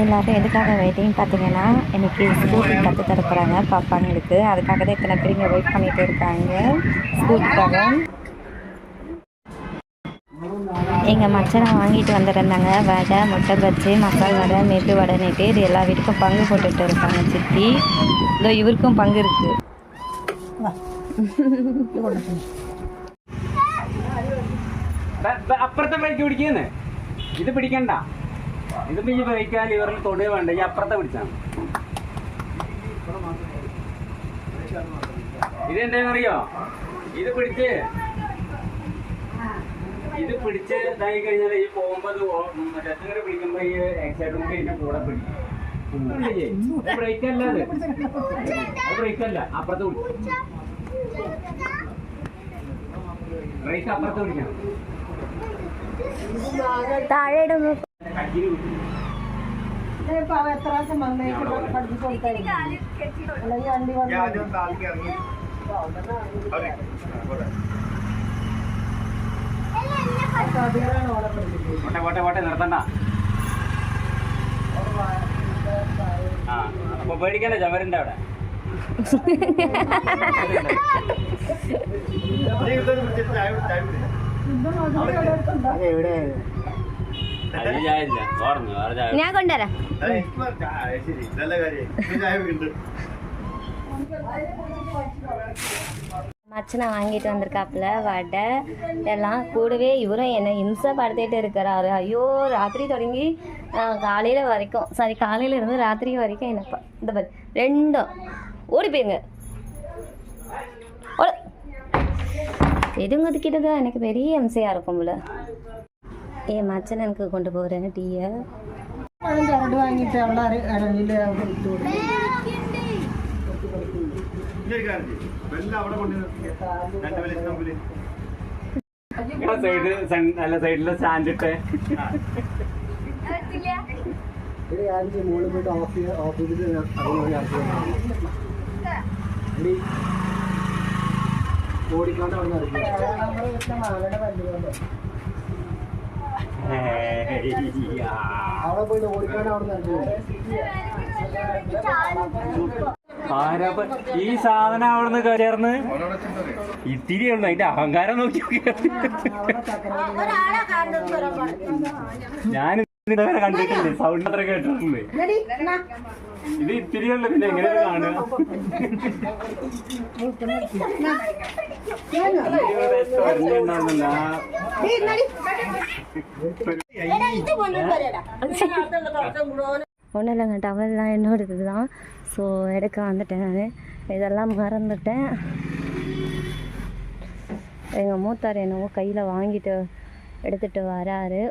எல்லாரும் எதுக்காக வெயிட்டிங் பார்த்தீங்கன்னா இன்னைக்கு ஸ்கூட்டி கற்று தர போகிறாங்க பாப்பாங்களுக்கு. அதுக்காக தான் இத்தனை பேர் இங்கே வெயிட் பண்ணிட்டு இருக்காங்க. ஸ்கூட்டிக்காக எங்கள் மச்சனை வாங்கிட்டு வந்துருந்தாங்க. வடை முட்டை பஜ்ஜி மசால் வடை மெது வடை நேற்று இது எல்லா வீட்டுக்கும் பங்கு போட்டுட்டு இருக்காங்க சித்தி. இதோ இவருக்கும் பங்கு இருக்குது അപ്പുറത്തെ ബ്രേക്ക് പിടിക്കുന്നേ. ഇത് പിടിക്കണ്ട. ഇത് ഈ ബ്രേക്ക് ലിവറിൽ തൊടുക വേണ്ട. ഈ അപ്പുറത്തെ പിടിച്ചാണ് ഇത് എന്താണെന്നറിയോ ഇത് പിടിച്ച് ഇത് പിടിച്ച് ഇതായി കഴിഞ്ഞാൽ ഈ പോകുമ്പോ മറ്റേ ഇങ്ങനെ പിടിക്കുമ്പോ ഈ കൂടി ഇതിന്റെ കൂടെ പിടിക്കും. ബ്രേക്ക് അല്ല അത്. ബ്രേക്ക് അല്ല. അപ്പുറത്ത് പിടിക്കും. ബ്രേക്ക് അപ്പുറത്ത് പിടിക്കണം. താഴെ എത്ര നിർത്തണ്ട. ആ ചവരന്റെ അവിടെ? ജീവിതത്തിൽ ചായ ഞാൻ കൊണ്ടുവരാം ശരി നല്ല കാര്യം ചായ ഉണ്ട് மச்சனை வாங்கிட்டு வந்திருக்காப்புல வடை எல்லாம் கூடவே இவரும் என்னை இம்சப்படுத்திட்டு இருக்கிறாரு ஐயோ ராத்திரி தொடங்கி காலையில் வரைக்கும் சாரி காலையில இருந்து ராத்திரி வரைக்கும் என்ன ப- இந்த பாரு ரெண்டும் ஓடி போயிருங்க இதுங்கதுக்கிட்ட தான் எனக்கு பெரிய இம்சையாக இருக்கும் போல என் மச்சன் எனக்கு கொண்டு போகிறேன் டீயை ഇതൊരു കാര്യം ചെയ്യ്. വെള്ളം അവിടെ കൊണ്ട് നിർത്തിയ രണ്ട് വലിയ കമ്പില് സൈഡ് അല്ല സൈഡിലെ സ്റ്റാൻഡ് ഇട്ട് ഓടിക്കാണ്ട് അവിടെ നിന്ന് അവിടെ പോയിട്ട് ഓടിക്കാണ്ട് അവിടെ നിന്ന് ആരാപ്പ ഈ സാധനം അവിടുന്ന് ചേർന്ന് ഇത്തിരി ഉള്ളു അതിന്റെ അഹങ്കാരം നോക്കി ഞാൻ ഇതുവരെ കണ്ടിട്ടില്ലേ? സൗണ്ട് അത്ര കേട്ടിട്ടുണ്ട്. ഇത് ഇത്തിരി ഉള്ളു പിന്നെ എങ്ങനെയാണ് കാണുക. ஒன்றும் இல்லைங்க டவல்லாம் என்னோட தான். ஸோ எடுக்க வந்துட்டேன் நான். இதெல்லாம் மறந்துட்டேன். எங்கள் மூத்தார் என்னவோ கையில் வாங்கிட்டு எடுத்துகிட்டு வராரு.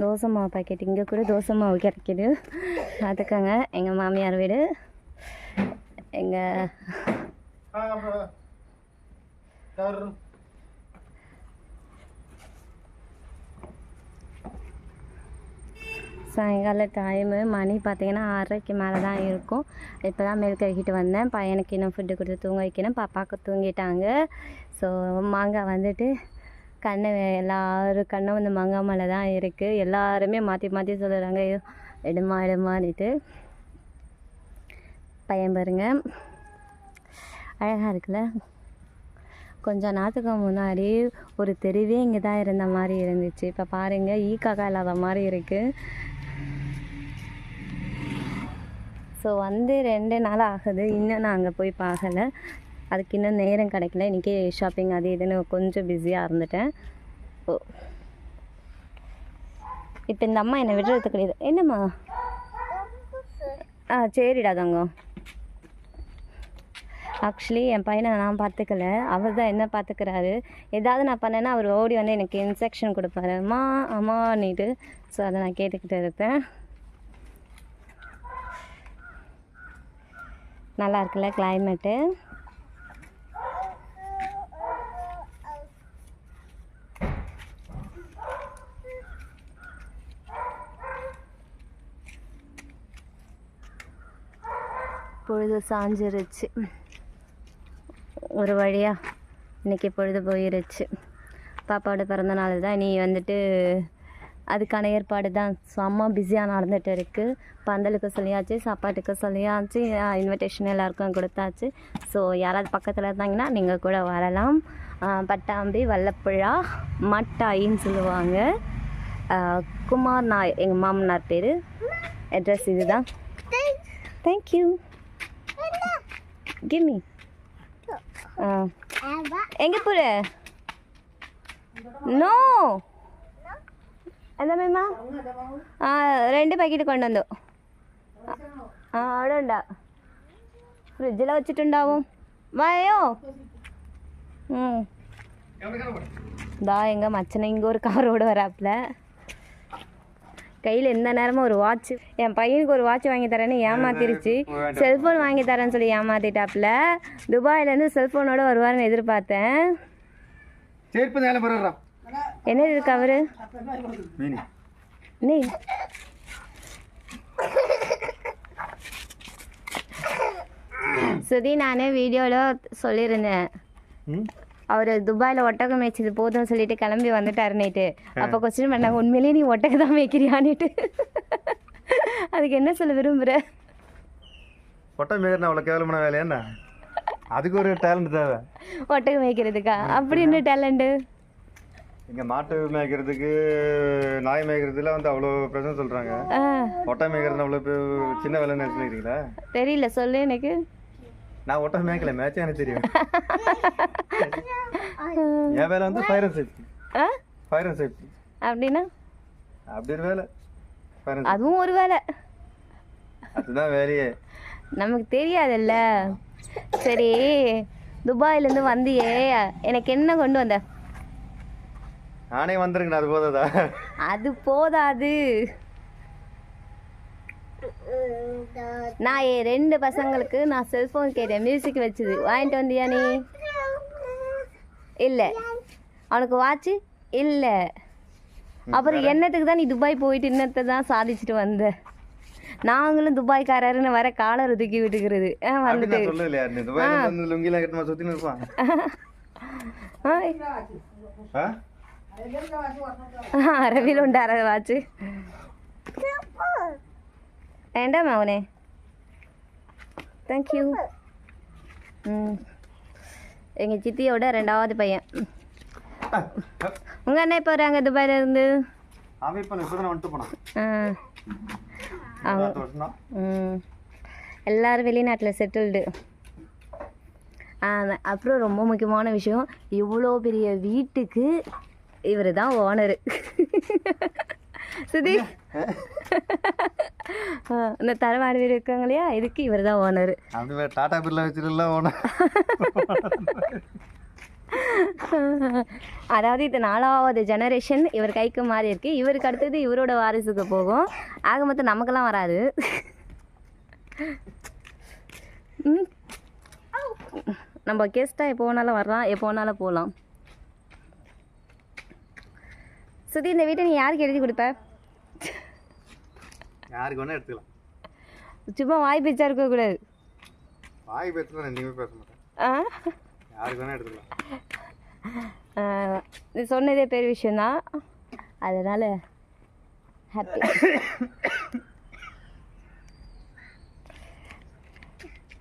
தோசை மாவு பாக்கெட் இங்கே கூட தோசை மாவு கிடைக்கிது. அதுக்காங்க எங்கள் மாமியார் வீடு. எங்கள் சாயங்கால டைமு மணி பார்த்தீங்கன்னா ஆறரைக்கு மேலே தான் இருக்கும். இப்போ தான் மேல் கழுகிட்டு வந்தேன். பையனுக்கு இன்னும் ஃபுட்டு கொடுத்து தூங்க வைக்கணும். பாப்பாவுக்கு தூங்கிட்டாங்க. ஸோ மாங்காய் வந்துட்டு கண்ணை எல்லாரும் கண்ணும் வந்து மாங்காய் மேலே தான் இருக்குது எல்லாருமே மாற்றி மாற்றி சொல்லுறாங்க. இடமா இடமானிட்டு பையன் பாருங்க. அழகாக இருக்குல்ல? கொஞ்சம் நாத்துக்கு முன்னாடி ஒரு தெருவே இங்கே தான் இருந்த மாதிரி இருந்துச்சு. இப்போ பாருங்கள் ஈ காக்கா இல்லாத மாதிரி இருக்குது ஸோ வந்து ரெண்டு நாள் ஆகுது. இன்னும் நான் அங்கே போய் பார்க்கலை. அதுக்கு இன்னும் நேரம் கிடைக்கல. இன்றைக்கி ஷாப்பிங் அது இதுன்னு கொஞ்சம் பிஸியாக இருந்துட்டேன். ஓ. இப்போ இந்த அம்மா என்னை விடுறது கிடையாது. என்னம்மா? ஆ சரிடா தங்கம். ஆக்சுவலி என் பையனை நான் பார்த்துக்கல. அவர் தான் என்ன பார்த்துக்கிறாரு? ஏதாவது நான் பண்ணேன்னா அவர் ஓடி வந்து எனக்கு இன்ஸ்ட்ரக்ஷன் கொடுப்பாரு. அம்மா அம்மான்னுட்டு. ஸோ அதை நான் கேட்டுக்கிட்டு இருப்பேன். நல்லா இருக்குல்ல கிளைமேட்டு பொழுது சாஞ்சிருச்சு. ஒரு வழியாக இன்றைக்கி பொழுது போயிருச்சு. பாப்பாவோட பிறந்த நாள் தான். நீ வந்துட்டு அதுக்கான ஏற்பாடு தான். செம்ம பிஸியாக நடந்துகிட்டு இருக்குது பந்தலுக்கு சொல்லியாச்சு சாப்பாட்டுக்கு சொல்லியாச்சு இன்விடேஷன் எல்லாருக்கும் கொடுத்தாச்சு. ஸோ யாராவது பக்கத்தில் இருந்தாங்கன்னா நீங்கள் கூட வரலாம். பட்டாம்பி வல்லப்புழா மட்டாயின்னு சொல்லுவாங்க. குமார் நாய் எங்கள் மாமனார் பேர். அட்ரஸ் இது தான் தேங்க்யூ கிம்மி எங்கே போகிற நோ എന്താ മേമ്മ ആ രണ്ട് പാക്കറ്റ് കൊണ്ടുവന്നു ആ അവിടെ ഉണ്ടാ ഫ്രിഡ്ജിൽ വെച്ചിട്ടുണ്ടാവും വായോ ம் தா எங்கள் மச்சனை இங்கே ஒரு கவரோடு வராப்புல கையில் எந்த நேரமும் ஒரு வாட்ச் என் பையனுக்கு ஒரு வாட்ச் வாங்கி தரேன்னு ஏமாத்திருச்சு. செல்ஃபோன் வாங்கி தரேன்னு சொல்லி ஏமாத்திட்டாப்புல. துபாயிலேருந்து செல்ஃபோனோட வருவாருன்னு எதிர்பார்த்தேன். என்ன இருக்கு அவரு? நீ. சுதி நான் வீடியோவில் சொல்லியிருந்தேன். அவர் துபாயில் ஒட்டகம் மேய்ச்சது போதும்னு சொல்லிட்டு கிளம்பி வந்துட்டாரு நைட்டு அப்போ கொஸ்டின் பண்ணாங்க உண்மையிலேயே நீ ஒட்டகம் தான் மேய்க்கிறியான்னுட்டு. அதுக்கு என்ன சொல்ல விரும்புகிற பொட்டை மேகர்னா அவ்வளோ கேவலமான வேலையா என்ன? அதுக்கு ஒரு டேலண்ட் தேவை. ஒட்டகம் மேய்க்கிறதுக்கா? அப்படின்னு டேலண்ட்டு இங்கே மாட்டு மேய்க்கிறதுக்கு நாய் மேய்க்கிறதுல வந்து அவ்வளோ பிரச்சனை சொல்கிறாங்க ஒட்டை மேய்க்கிறது அவ்வளோ பெ- சின்ன வேலைன்னு நினச்சிக்கிறீங்களா தெரியல சொல்லு எனக்கு. நான் ஒட்டை மேய்க்கல மேய்ச்சா எனக்கு தெரியும். என் வேலை வந்து fire and safety fire and safety அப்படின்னா? அப்படி ஒரு வேலை. அதுவும் ஒரு வேலை. அதுதான் வேலையே. நமக்கு தெரியாதுல்ல. சரி துபாயிலேருந்து வந்தியே. எனக்கு என்ன கொண்டு வந்த? நானே வந்திருக்கேன் அது போதாதா அது போதாது. நான் என் ரெண்டு பசங்களுக்கு நான் செல்ஃபோன் கேட்டேன் மியூசிக் வச்சுது. வாங்கிட்டு வந்தியா நீ? இல்லை. அவனுக்கு வாட்ச் இல்லை. அப்புறம் என்னத்துக்கு தான் நீ துபாய் போயிட்டு இன்னத்தை தான் சாதிச்சுட்டு வந்த? நாங்களும் துபாய்க்காரருன்னு வர காலர் தூக்கி விட்டுக்கிறது. வந்துட்டு. நான் சொல்லல വേണ്ട മോനെ தேங்க் யூ ம் எங்கள் சித்தியோட ரெண்டாவது பையன் உங்கள் அண்ணன் இப்போ வராங்க துபாயிலேருந்து அவன் இப்போ இப்போ தானே வந்துட்டு போனான் ஆ அவங்க பத்து வருஷம் தான் ம் எல்லாரும் வெளிநாட்டில் செட்டில்டு அப்புறம் ரொம்ப முக்கியமான விஷயம் இவ்வளோ பெரிய வீட்டுக்கு இவர் தான் ஓனரு சுதி ஆ, இந்த தரவாடு வீடு இருக்காங்க இல்லையா? இதுக்கு இவர் தான் ஓனரு வேற டாடா பிர்லா வச்சிருக்கலாம் ஓன அதாவது இது நாலாவது ஜெனரேஷன் இவர் கைக்கு மாறி இருக்கு. இவருக்கு அடுத்தது இவரோட வாரிசுக்கு போகும். ஆக மொத்தம் நமக்கெல்லாம் வராது. நம்ம கெஸ்ட்டாக எப்போ வேணாலும் வரலாம் எப்போ வேணாலும் போகலாம் சுதி இந்த வீட்டை நீ யாருக்கு எழுதி கொடுப்ப? யாருக்கு வேணா எடுத்துக்கலாம். சும்மா வாய் பேச்சா இருக்கக்கூடாது. வாய் பேசுனா ரெண்டுமே பேச மாட்டேன். யாருக்கு வேணா எடுத்துக்கலாம். இது சொன்னதே பெரிய விஷயந்தான் அதனால் ஹாப்பி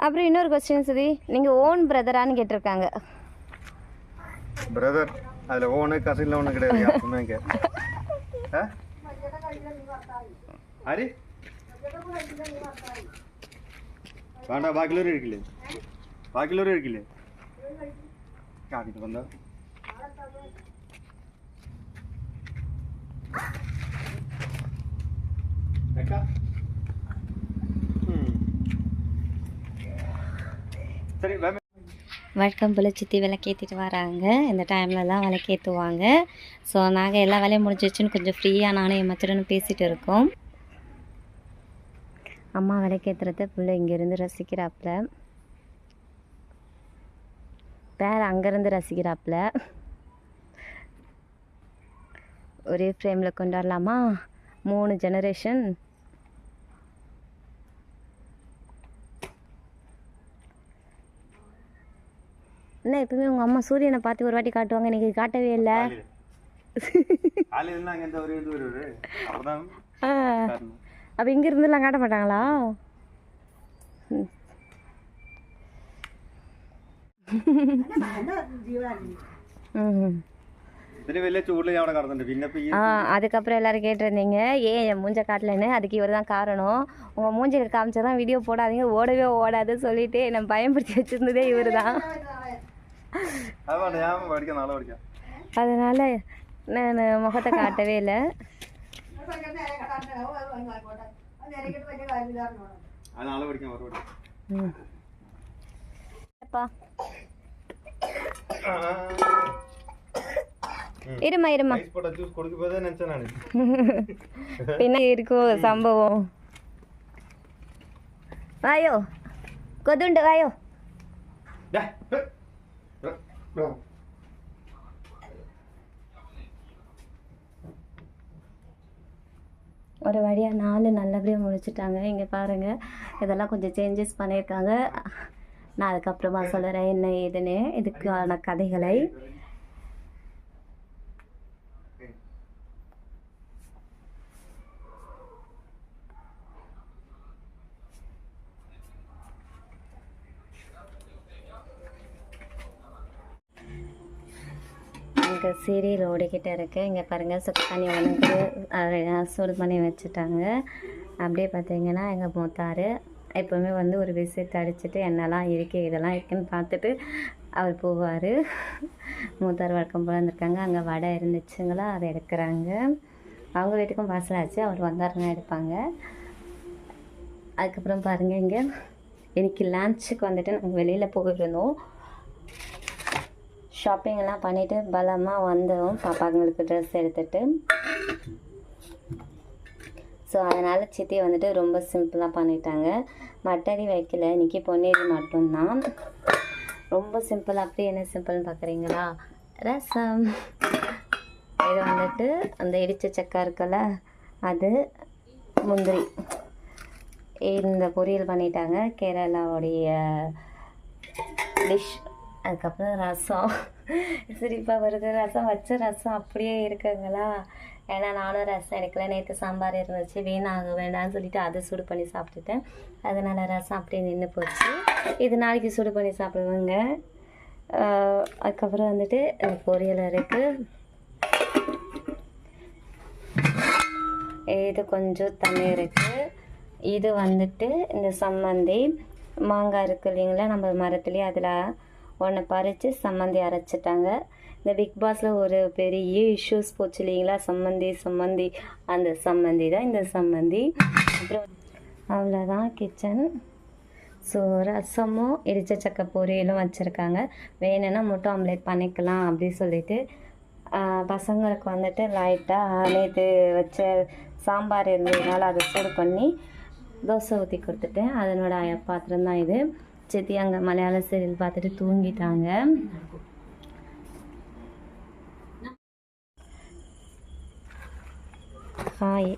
அப்புறம் இன்னொரு கொஸ்டின் சுதி நீங்கள் ஓன் பிரதரான்னு கேட்டிருக்காங்க. பிரதர் அதில் ஓனு கசினில் ஒன்றும் கிடையாது அரி வேண்டாம் பாக்கிலோரும் இருக்கலையே பாக்கிலோரும் இருக்கலையே காட்டிட்டு வந்தா வழக்கம் போல் சித்தி விளக்கேற்றிட்டு வராங்க. இந்த டைம்லலாம் விளக்கேற்றுவாங்க ஸோ நாங்கள் எல்லா வேலையும் முடிஞ்சிச்சுன்னு கொஞ்சம் ஃப்ரீயாக நானும் என் மச்சனும் பேசிகிட்டு இருக்கோம். அம்மா விளக்கேற்றுறத பிள்ளை இங்கேருந்து ரசிக்கிறாப்புல. பேர் அங்கேருந்து ரசிக்கிறாப்புல. ஒரே ஃப்ரேமில் கொண்டாடலாமா? மூணு ஜெனரேஷன் என்ன எப்பவுமே உங்கள் அம்மா சூரியனை பார்த்து ஒரு வாட்டி காட்டுவாங்க. இன்னைக்கு காட்டவே இல்லை. காலையில் இருந்தால் அங்கே எந்த ஒரு இது வருவாரு அப்போதான் ஆ. காரணம். அப்போ இங்கேருந்துலாம் காட்ட மாட்டாங்களா? அதுக்கப்புறம் எல்லாரும் கேட்டிருந்தீங்க. ஏன் என் மூஞ்ச காட்டலன்னு? அதுக்கு இவர் தான் காரணம். உங்கள் மூஞ்சில் காமிச்சதான் வீடியோ போடாதீங்க. ஓடவே ஓடாது சொல்லிட்டு என்னை பயன்படுத்தி வச்சிருந்ததே இவர் தான். அதனால நான் முகத்தை காட்டவே இல்லை. ഇരുമ ഇരുമ പിന്നെ ഇരിക്കോ സംഭവം? വായോ? കൊതുണ്ട് വായോ? ஒரு வழியாக நாலு நல்லபடியாக முடிச்சுட்டாங்க. இங்கே பாருங்கள் இதெல்லாம் கொஞ்சம் சேஞ்சஸ் பண்ணியிருக்காங்க. நான் அதுக்கப்புறமா சொல்கிறேன் என்ன ஏதுன்னு. இதுக்கான கதைகளை இங்கே சீரியல் ஓடிக்கிட்டு இருக்குது இங்கே பாருங்கள் சுடு தண்ணி வந்து சூடு பண்ணி வச்சுட்டாங்க. அப்படியே பார்த்தீங்கன்னா எங்கள் மூத்தார் எப்போவுமே வந்து ஒரு விசிட் அடிச்சுட்டு என்னெல்லாம் இருக்குது இதெல்லாம் இருக்குன்னு பார்த்துட்டு அவர் போவார். மூத்தார் வழக்கம் போல் இருந்திருக்காங்க அங்கே வடை இருந்துச்சுங்களா? அதை எடுக்கிறாங்க. அவங்க வீட்டுக்கும் வாசலாச்சு அவர் வந்தாருன்னா எடுப்பாங்க. அதுக்கப்புறம் பாருங்கள் இங்கே இன்றைக்கி லன்ச்சுக்கு வந்துட்டு நாங்கள் வெளியில் போயிருந்தோம். ஷாப்பிங் எல்லாம் பண்ணிட்டு பலமாக வந்தோம். பாப்பாங்களுக்கு ட்ரெஸ் எடுத்துட்டு. ஸோ அதனால் சித்தி வந்துட்டு ரொம்ப சிம்பிளாக பண்ணிட்டாங்க. மட்டரி வைக்கல. இன்னைக்கு பொன்னேரி மட்டும்தான். ரொம்ப சிம்பிள் அப்படி என்ன சிம்பிள்னு பார்க்குறீங்களா ரசம். இது வந்துட்டு அந்த இடித்த சக்கா இருக்குல்ல அது முந்திரி. இந்த பொரியல் பண்ணிட்டாங்க. கேரளாவுடைய டிஷ் அதுக்கப்புறம் ரசம். சிரிப்பாக வருது. ரசம் வச்ச ரசம் அப்படியே இருக்குங்களா? ஏன்னா நானும் ரசம் எடுக்கல. நேற்று சாம்பார் இருந்துச்சு. வீணாக வேண்டாம்னு சொல்லிட்டு அதை சூடு பண்ணி சாப்பிட்டுட்டேன். அதனால் ரசம் அப்படியே நின்று போச்சு. இது நாளைக்கு சூடு பண்ணி சாப்பிடுவேங்க அதுக்கப்புறம் வந்துட்டு இந்த பொரியல் இருக்குது இது கொஞ்சம் தண்ணி இருக்குது இது வந்துட்டு இந்த சம்மந்தி. மாங்காய் இருக்குது இல்லைங்களா? நம்ம மரத்துலேயே அதில் ஒன்று பறித்து சம்மந்தி அரைச்சிட்டாங்க. இந்த பிக் பாஸில் ஒரு பெரிய இஷ்யூஸ் போச்சு இல்லைங்களா? சம்மந்தி சம்மந்தி. அந்த சம்மந்தி தான் இந்த சம்மந்தி. அப்புறம் அவ்வளோதான் கிச்சன் ஸோ ரசமும் இடித்த சக்க பொரியலும் வச்சுருக்காங்க. வேணும்னா முட்டை ஆம்லேட் பண்ணிக்கலாம் அப்படி சொல்லிட்டு பசங்களுக்கு வந்துட்டு லைட்டாக நேற்று வச்ச சாம்பார் இருந்ததுனால அதை சூடு பண்ணி தோசை ஊற்றி கொடுத்துட்டேன். அதனோட பாத்திரம் தான் இது. சித்தி அங்கே மலையாள சீரியல் பார்த்துட்டு தூங்கிட்டாங்க. ஹாய்